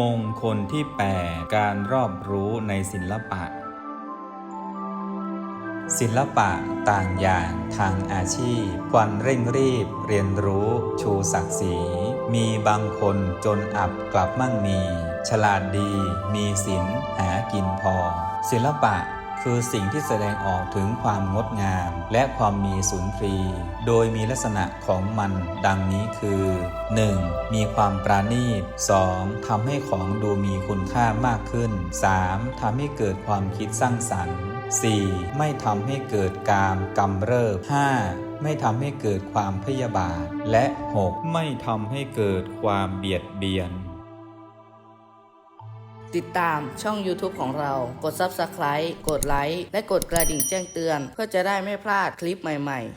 มงคลที่ 8 การรอบรู้ในศิลปะ ศิลปะต่างอย่างทางอาชีพควนเร่งรีบ เรียนรู้ ชูศักดิ์ศรี มีบางคนจนอับกลับมั่งมี ฉลาดดี มีศิลหากินพอ ศิลปะ คือสิ่งที่แสดงออกถึงความงดงาม และความมีสุนทรี โดยมีลักษณะของมันดังนี้คือ 1. มีความปราณีต 2. ทำให้ของดูมีคุณค่ามากขึ้น 3. ทำให้เกิดความคิดสร้างสรรค์ 4. ไม่ทำให้เกิดกามกำเริบ 5. ไม่ทำให้เกิดความพยาบาท และ 6. ไม่ทำให้เกิดความเบียดเบียน ติดตามช่อง YouTube ของเรา กด Subscribe กดไลค์ และกดกระดิ่งแจ้งเตือน เพื่อจะได้ไม่พลาดคลิปใหม่ๆ